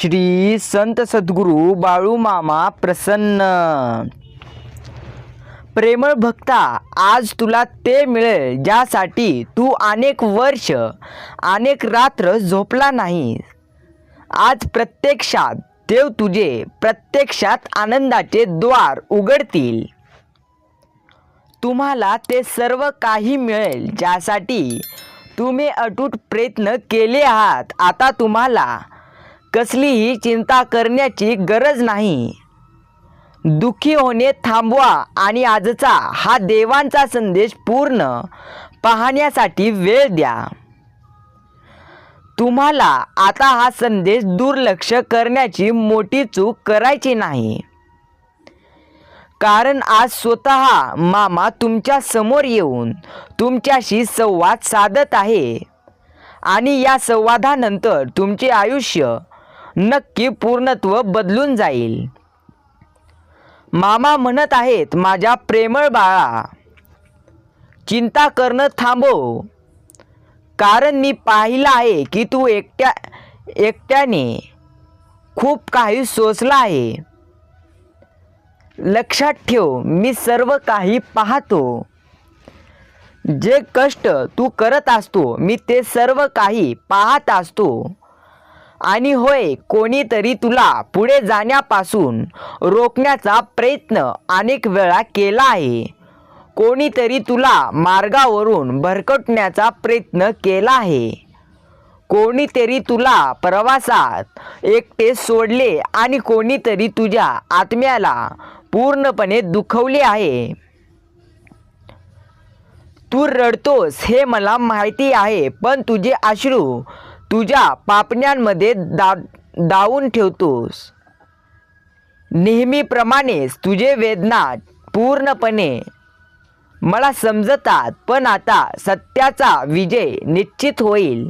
श्री संत सद्गुरू बाळूमामा प्रसन्न. प्रेमळ भक्ता आज तुला ते मिळेल ज्यासाठी तू अनेक वर्ष अनेक रात्र झोपला नाही. आज प्रत्यक्षात देव तुझे प्रत्यक्षात आनंदाचे द्वार उघडतील. तुम्हाला ते सर्व काही मिळेल ज्यासाठी तुम्ही अटूट प्रयत्न केले आहात. आता तुम्हाला कसलीही चिंता करण्याची गरज नाही. दुःखी होणे थांबवा आणि आजचा हा देवांचा संदेश पूर्ण पाहण्यासाठी वेळ द्या. तुम्हाला आता हा संदेश दुर्लक्ष करण्याची मोठी चूक करायची नाही. कारण आज स्वतः मामा तुमच्यासमोर येऊन तुमच्याशी संवाद साधत आहे. आणि या संवादानंतर तुमचे आयुष्य नक्की पूर्णत्व बदलून जाईल. मामा म्हणत आहेत माझ्या प्रेमळ बाळा चिंता करणं थांबव. कारण मी पाहिलं आहे की तू एकट्या एकट्याने खूप काही सोचलं आहे. लक्षात ठेव मी सर्व काही पाहतो. जे कष्ट तू करत असतो मी ते सर्व काही पाहत असतो. आणि होय कोणीतरी तुला पुढे जाण्यापासून रोखण्याचा प्रयत्न अनेक वेळा केला आहे. कोणीतरी तुला मार्गावरून भरकटण्याचा प्रयत्न केला आहे. कोणीतरी तुला प्रवासात एकटे सोडले आणि कोणीतरी तुझ्या आत्म्याला पूर्णपणे दुखवले आहे. तू रडतोस हे मला माहिती आहे पण तुझे अश्रू तुझ्या पापण्यांमध्ये दा दावून ठेवतोस. नेहमीप्रमाणेच तुझे वेदना पूर्णपणे मला समजतात पण आता सत्याचा विजय निश्चित होईल.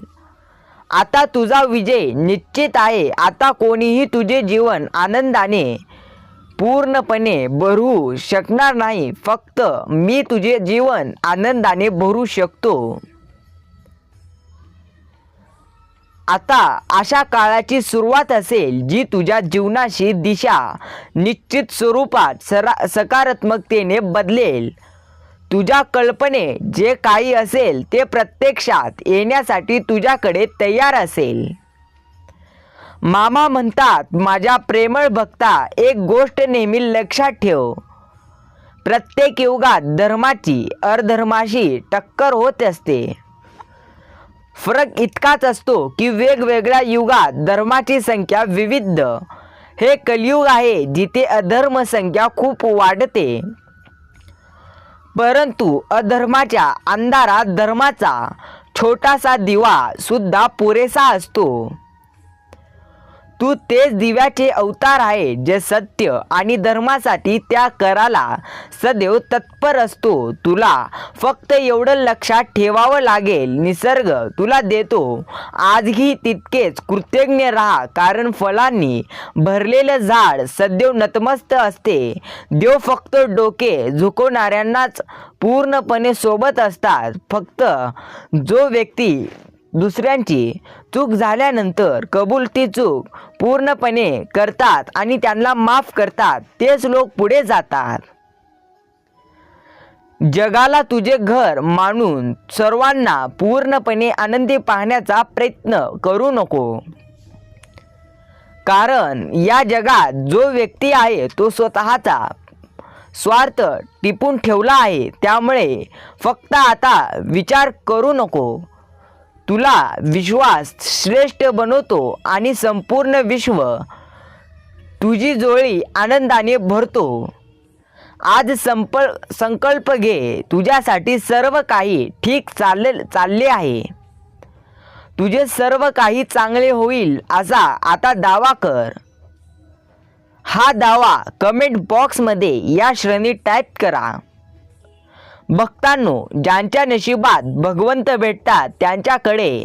आता तुझा विजय निश्चित आहे. आता कोणीही तुझे जीवन आनंदाने पूर्णपणे भरू शकणार नाही. फक्त मी तुझे जीवन आनंदाने भरू शकतो. आता अशा काळाची सुरुवात असेल जी तुझ्या जीवनाशी दिशा निश्चित स्वरूपात सरा सकारात्मकतेने बदलेल. तुझ्या कल्पने जे काही असेल ते प्रत्यक्षात येण्यासाठी तुझ्याकडे तयार असेल. मामा म्हणतात माझ्या प्रेमळ भक्ता एक गोष्ट नेहमी लक्षात ठेव. प्रत्येक युगात धर्माची अधर्माशी टक्कर होत असते. फरक इतकाच असतो की वेगवेगळ्या युगात धर्माची संख्या विविध. हे कलियुग आहे जिथे अधर्म संख्या खूप वाढते. परंतु अधर्माच्या अंधारात धर्माचा छोटासा दिवा सुद्धा पुरेसा असतो. तू तेच दिव्याचे अवतार आहे जे सत्य आणि धर्मासाठी त्या कराला सदैव तत्पर असतो. तुला फक्त एवढं लक्षात ठेवावं लागेल. निसर्ग तुला देतो. आजही तितकेच कृतज्ञ राहा कारण फळांनी भरलेलं झाड सदैव नतमस्त असते. देव फक्त डोके झुकवणाऱ्यांनाच पूर्णपणे सोबत असतात. फक्त जो व्यक्ती दुसऱ्यांची चूक झाल्यानंतर कबूल ती चूक पूर्णपणे करतात आणि त्यांना माफ करतात. तेच लोक पुढे जातात. जगाला तुझे घर मानून सर्वांना पूर्णपणे आनंदी पाहण्याचा प्रयत्न करू नको. कारण या जगात जो व्यक्ती आहे तो स्वतःचा स्वार्थ टिपून ठेवला आहे. त्यामुळे फक्त आता विचार करू नको. तुला विश्वास श्रेष्ठ बनवतो आणि संपूर्ण विश्व तुझी जोळी आनंदाने भरतो. आज संप संकल्प घे. तुझ्यासाठी सर्व काही ठीक चालले चालले आहे. तुझे सर्व काही चांगले होईल असा आता दावा कर. हा दावा कमेंट बॉक्समध्ये या श्रेणीत टाईप करा. भक्तांनो ज्यांच्या नशिबात भगवंत भेटतात त्यांच्याकडे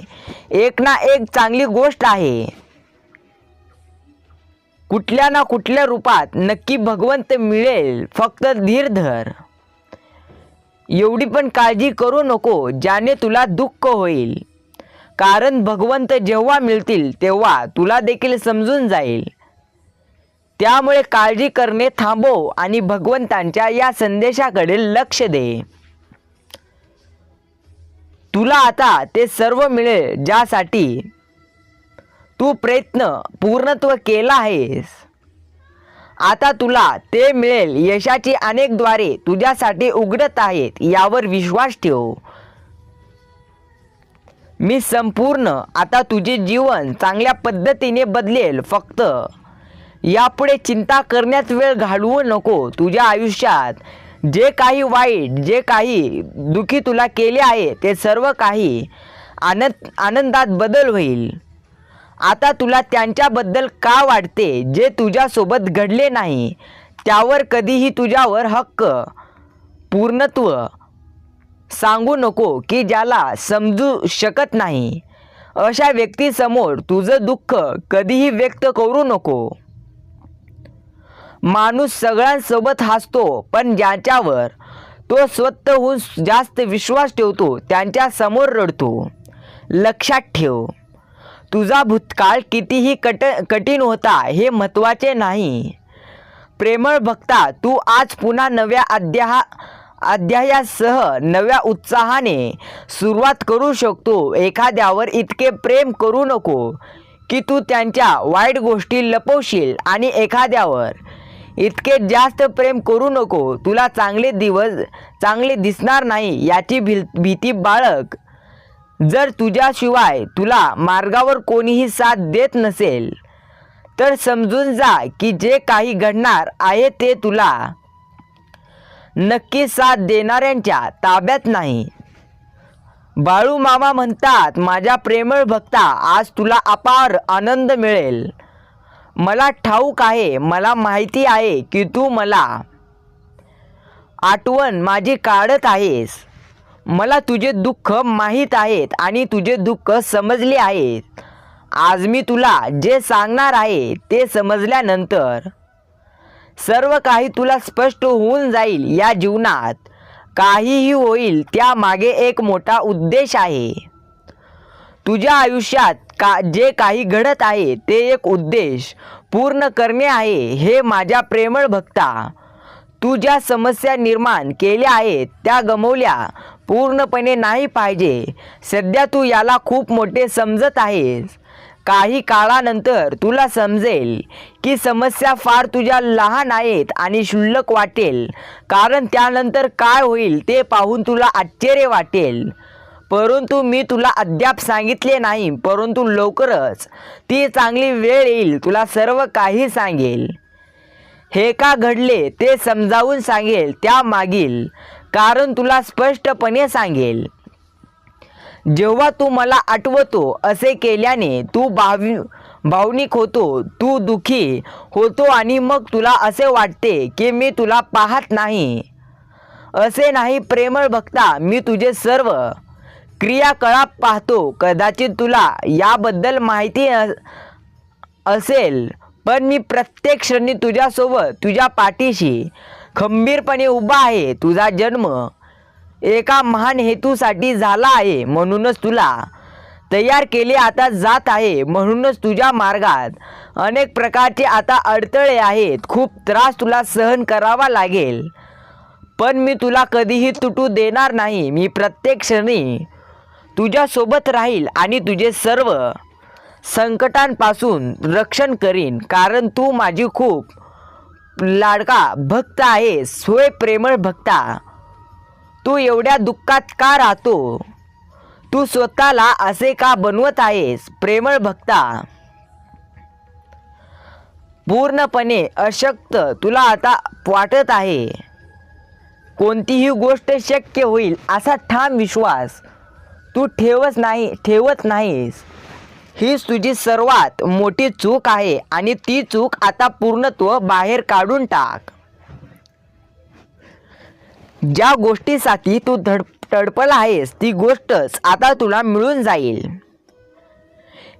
एक ना एक चांगली गोष्ट आहे. कुठल्या ना कुठल्या रूपात नक्की भगवंत मिळेल फक्त धीर धर एवढी पण काळजी करू नको ज्याने तुला दुःख होईल. कारण भगवंत जेव्हा मिळतील तेव्हा तुला देखील समजून जाईल. त्यामुळे काळजी करणे थांबव आणि भगवंतांच्या या संदेशाकडे लक्ष दे. तुला आता ते सर्व मिळेल ज्यासाठी तू प्रयत्न पूर्णत्व केला आहेस. आता तुला ते मिळेल यशाची अनेकद्वारे तुझ्यासाठी उघडत आहेत यावर विश्वास ठेव. मी संपूर्ण आता तुझे जीवन चांगल्या पद्धतीने बदलेल फक्त. यापुढे चिंता करण्यात वेळ घालवू नको तुझ्या आयुष्यात. जे काही वाईट जे काही दुखी तुला केले आहे ते सर्व काही आनंद आनंदात बदल होईल. आता तुला त्यांच्याबद्दल का वाटते जे तुझ्यासोबत घडले नाही? त्यावर कधीही तुझ्यावर हक्क पूर्णत्व सांगू नको की ज्याला समजू शकत नाही. अशा व्यक्तीसमोर तुझं दुःख कधीही व्यक्त करू नको. माणूस सगळ्यांसोबत हसतो पण ज्याच्यावर तो स्वतःहून जास्त विश्वास ठेवतो त्यांच्यासमोर रडतो. लक्षात ठेव तुझा भूतकाळ कितीही कट कठीण होता हे महत्त्वाचे नाही. प्रेमळ भक्ता तू आज पुन्हा नव्या अध्याहा अध्यायासह नव्या उत्साहाने सुरुवात करू शकतो. एखाद्यावर इतके प्रेम करू नको की तू त्यांच्या वाईट गोष्टी लपवशील आणि एखाद्यावर इतके जास्त प्रेम करू नको. तुला चांगले दिवस चांगले दिसणार नाही याची भी भीती बाळक जर तुझ्याशिवाय तुला मार्गावर कोणीही साथ देत नसेल तर समजून जा की जे काही घडणार आहे ते तुला नक्की साथ देणाऱ्यांच्या ताब्यात नाही. बाळू मामा म्हणतात माझ्या प्रेमळ भक्ता आज तुला अपार आनंद मिळेल. मला ठाऊक आहे मला माहिती आहे की तू मला आठवण माझी काढत आहेस. मला तुझे दुःख माहीत आहेत आणि तुझे दुःख समजले आहेत. आज मी तुला जे सांगणार आहे ते समजल्यानंतर सर्व काही तुला स्पष्ट होऊन जाईल या जीवनात. काहीही होईल त्यामागे एक मोठा उद्देश आहे. तुझ्या आयुष्यात का जे काही घडत आहे ते एक उद्देश पूर्ण करणे आहे हे माझ्या प्रेमळ भक्ता. तू ज्या समस्या निर्माण केल्या आहेत त्या गमवल्या पूर्णपणे नाही पाहिजे. सध्या तू याला खूप मोठे समजत आहेस. काही काळानंतर तुला समजेल की समस्या फार तुझ्या लहान आहेत आणि क्षुल्लक वाटेल. कारण त्यानंतर काय होईल ते पाहून तुला आश्चर्य वाटेल. परंतु मी तुला अद्याप सांगितले नाही परंतु लवकरच ती चांगली वेळ येईल तुला सर्व काही सांगेल. हे का घडले ते समजावून सांगेल त्या मागील कारण तुला स्पष्टपणे सांगेल. जेव्हा तू मला आठवतो असे केल्याने तू भावी भावनिक होतो तू दुखी होतो आणि मग तुला असे वाटते की मी तुला पाहत नाही. असे नाही प्रेमळ भक्ता मी तुझे सर्व क्रियाकलाप पाहतो. कदाचित तुला याबद्दल माहिती असेल पण मी प्रत्येक क्षणी तुझ्यासोबत तुझ्या पाठीशी खंबीरपणे उभा आहे. तुझा जन्म एका महान हेतूसाठी झाला आहे. म्हणूनच तुला तयार केले आता जात आहे. म्हणूनच तुझ्या मार्गात अनेक प्रकारचे आता अडथळे आहेत. खूप त्रास तुला सहन करावा लागेल. पण मी तुला कधीही तुटू देणार नाही. मी प्रत्येक क्षणी तुझ्यासोबत राहील आणि तुझे सर्व संकटांपासून रक्षण करीन. कारण तू माझी खूप लाडका भक्त आहेस सोय प्रेमळ भक्ता. तू एवढ्या दुःखात का राहतो? तू स्वतःला असे का बनवत आहेस प्रेमळ भक्ता? पूर्णपणे अशक्त तुला आता वाटत आहे. कोणतीही गोष्ट शक्य होईल असा ठाम विश्वास तू ठेवच नाही ठेवत नाहीस. ही तुझी सर्वात मोठी चूक आहे आणि ती चूक आता पूर्णत्व बाहेर काढून टाक. ज्या गोष्टीसाठी तू धड तडपला आहेस ती गोष्टच आता तुला मिळून जाईल.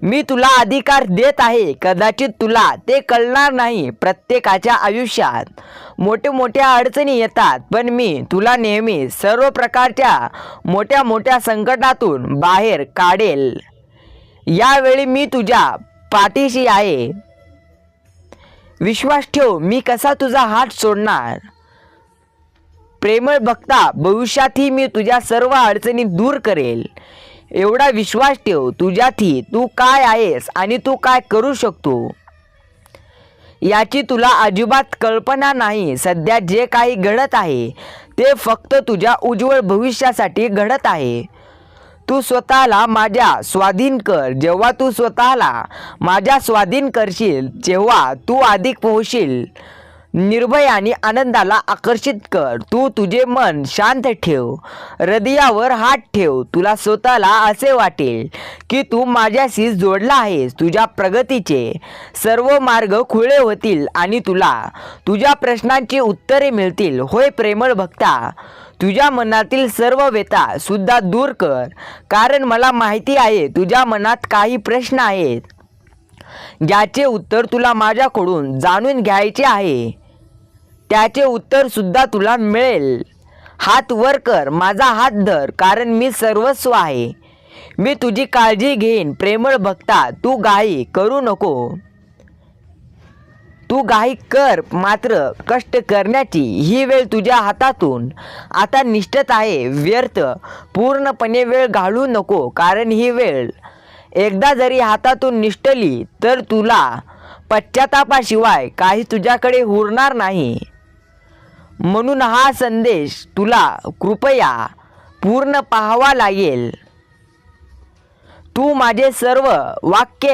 मी तुला अधिकार देत आहे. कदाचित तुला ते कळणार नाही प्रत्येकाच्या आयुष्यात. मोठे मोठ्या अडचणी येतात पण मी तुला नेहमी सर्व प्रकारच्या मोठ्या मोठ्या संकटातून बाहेर काढेल. यावेळी मी तुझ्या पाठीशी आहे. विश्वास ठेव मी कसा तुझा हात सोडणार? प्रेमळ बघता भविष्यातही मी तुझ्या सर्व अडचणी दूर करेल. एवढा विश्वास ठेव तुझ्यातही तू काय आहेस आणि तू काय करू शकतो? याची तुला अजिबात कल्पना नाही. सध्या जे काही घडत आहे ते फक्त तुझ्या उज्ज्वल भविष्यासाठी घडत आहे. तू स्वतःला माझ्या स्वाधीन कर. जेव्हा तू स्वतःला माझ्या स्वाधीन करशील तेव्हा तू अधिक पोहोचशील. निर्भयाने आनंदाला आकर्षित कर. तू तुझे मन शांत ठेव. हृदयावर हात ठेव. तुला स्वतःला असे वाटेल की तू माझ्याशी जोडला आहेस तुझ्या प्रगतीचे. सर्व मार्ग खुले होतील आणि तुला तुझ्या प्रश्नांची उत्तरे मिळतील. होय प्रेमळ भक्ता तुझ्या मनातील सर्व व्यथा सुद्धा दूर कर. कारण मला माहिती आहे तुझ्या मनात काही प्रश्न आहेत. ज्याचे उत्तर तुला माझ्याकडून जाणून घ्यायचे आहे. त्याचे उत्तर सुद्धा तुला मिळेल. हात वर कर माझा हात धर कारण मी सर्वस्व आहे. मी तुझी काळजी घेईन प्रेमळ भक्ता तू गाई करू नको. तू गाई कर मात्र कष्ट करण्याची ही वेळ तुझ्या हातातून. आता निष्ठत आहे व्यर्थ पूर्णपणे वेळ घालू नको कारण ही वेळ. एकदा जरी हातातून निष्ठली तर तुला पश्चातापाशिवाय काही तुझ्याकडे उरणार नाही. म्हणून हा संदेश तुला कृपया पूर्ण पाहावा लागेल. तू माझे सर्व वाक्य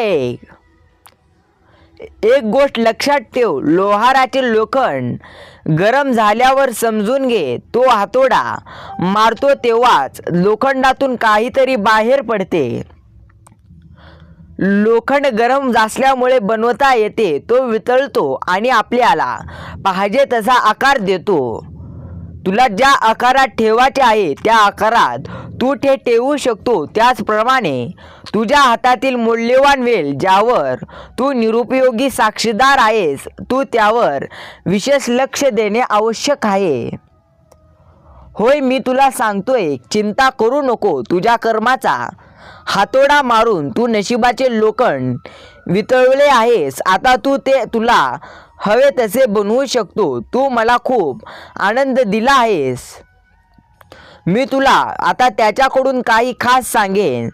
एक गोष्ट लक्षात ठेव लोहाराचे लोखंड गरम झाल्यावर समजून घे तो हातोडा मारतो तेव्हाच लोखंडातून काहीतरी बाहेर पडते. लोखंड गरम असल्यामुळे बनवता येते तो वितळतो आणि आपल्याला पाहिजे तसा आकार देतो. तुला ज्या आकारात ठेवायचे आहे त्या आकारात तू ते ठेवू शकतो. त्याचप्रमाणे तुझ्या हातातील मूल्यवान वेल ज्यावर तू निरुपयोगी साक्षीदार आहेस तू त्यावर विशेष लक्ष देणे आवश्यक आहे. होय मी तुला सांगतोय चिंता करू नको. तुझ्या कर्माचा हातोडा मारून तू नशिबाचे लोखंड वितळवले आहेस. आता तू ते तुला हवे तसे बनवू शकतो. तू मला खूप आनंद दिला आहेस. मी तुला आता त्याच्याकडून काही खास सांगेन.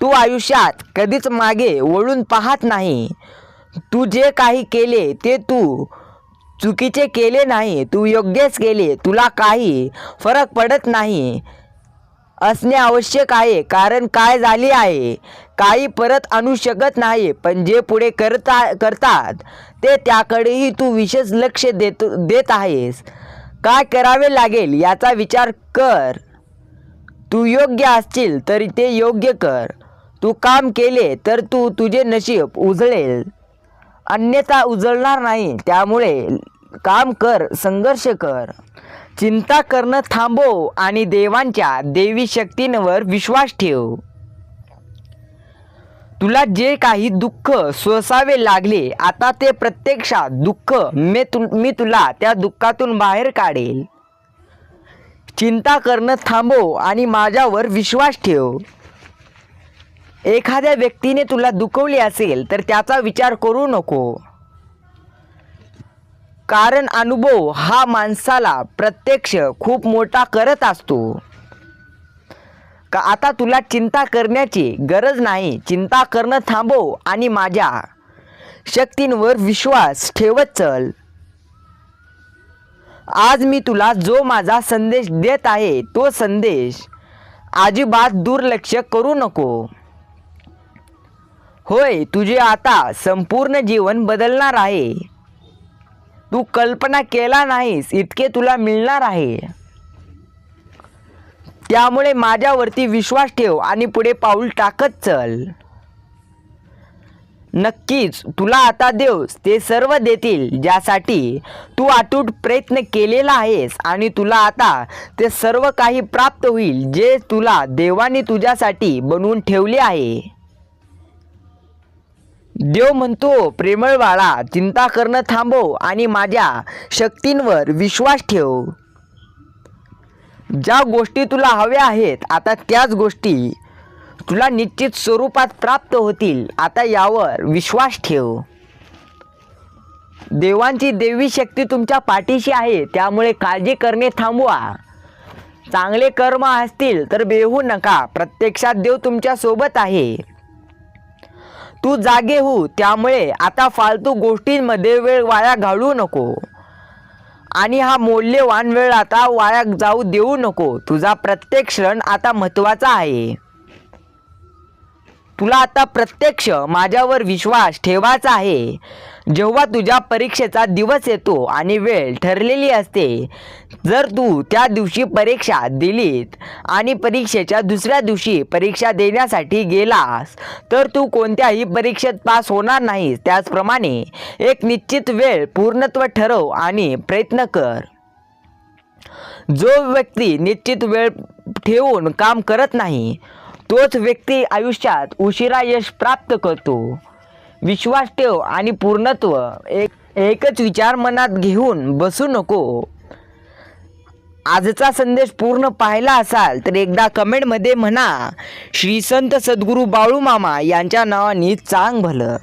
तू आयुष्यात कधीच मागे वळून पाहत नाही. तू जे काही केले ते तू चुकीचे केले नाही. तू योग्यच केले. तुला काही फरक पडत नाही. असणे आवश्यक आहे. कारण काय झाले आहे? काही परत आणू शकत नाही. पण जे पुढे करता करतात ते त्याकडेही तू विशेष लक्ष देत देत आहेस. काय करावे लागेल याचा विचार कर. तू योग्य असशील तरी ते योग्य कर. तू काम केले तर तू तुझे नशीब उजळेल. अन्यथा उजळणार नाही. त्यामुळे काम कर संघर्ष कर. चिंता करणं थांबव आणि देवांच्या देवी शक्तींवर विश्वास ठेव. तुला जे काही दुःख सोसावे लागले आता ते प्रत्यक्षात दुःख मी तु मी तुला त्या दुःखातून बाहेर काढेल. चिंता करणं थांबव आणि माझ्यावर विश्वास ठेव. एखाद्या व्यक्तीने तुला दुखवले असेल तर त्याचा विचार करू नको. कारण अनुभव हा माणसाला प्रत्यक्ष खूप मोठा करत असतो. का आता तुला चिंता करण्याची गरज नाही. चिंता करणं थांबव आणि माझ्या शक्तींवर विश्वास ठेवत चल. आज मी तुला जो माझा संदेश देत आहे तो संदेश अजिबात दुर्लक्ष करू नको. होय तुझे आता संपूर्ण जीवन बदलणार आहे. तू कल्पना केला नाहीस इतके तुला मिळणार आहे. त्यामुळे माझ्यावरती विश्वास ठेव आणि पुढे पाऊल टाकत चल. नक्कीच तुला आता देव ते सर्व देतील ज्यासाठी तू अतूट प्रयत्न केलेला आहेस आणि तुला आता ते सर्व काही प्राप्त होईल जे तुला देवाने तुझ्यासाठी बनवून ठेवले आहे. देव म्हणतो प्रेमळ बाळा चिंता करणं थांबव आणि माझ्या शक्तींवर विश्वास ठेव. ज्या गोष्टी तुला हव्या आहेत आता त्याच गोष्टी तुला निश्चित स्वरूपात प्राप्त होतील. आता यावर विश्वास ठेव. देवांची देवी शक्ती तुमच्या पाठीशी आहे त्यामुळे काळजी करणे थांबवा. चांगले कर्म असतील तर बेहू नका. प्रत्यक्षात देव तुमच्यासोबत आहे. तू जागे हो त्यामुळे आता फालतू गोष्टींमध्ये वेळ वाया घालवू नको. आणि हा मौल्यवान वेळ आता वाया जाऊ देऊ नको. तुझा प्रत्येक क्षण आता महत्त्वाचा आहे. तुला आता प्रत्यक्ष माझ्यावर विश्वास ठेवायचा आहे. जेव्हा तुझ्या परीक्षेचा दिवस येतो आणि वेळ ठरलेली असते जर तू त्या दिवशी परीक्षा दिलीत आणि परीक्षेच्या दुसऱ्या दिवशी परीक्षा देण्यासाठी गेलास तर तू कोणत्याही परीक्षेत पास होणार नाहीस. त्याचप्रमाणे एक निश्चित वेळ पूर्णत्व ठरव आणि प्रयत्न कर. जो व्यक्ती निश्चित वेळ ठेवून काम करत नाही तोच व्यक्ती आयुष्यात उशिरा यश प्राप्त करतो. विश्वास ठेव आणि पूर्णत्व एक एकच विचार मनात घेऊन बसू नको. आजचा संदेश पूर्ण पाहिला असाल तर एकदा कमेंटमध्ये म्हणा श्री संत सद्गुरू बाळू मामा यांच्या नावाने चांग भलं.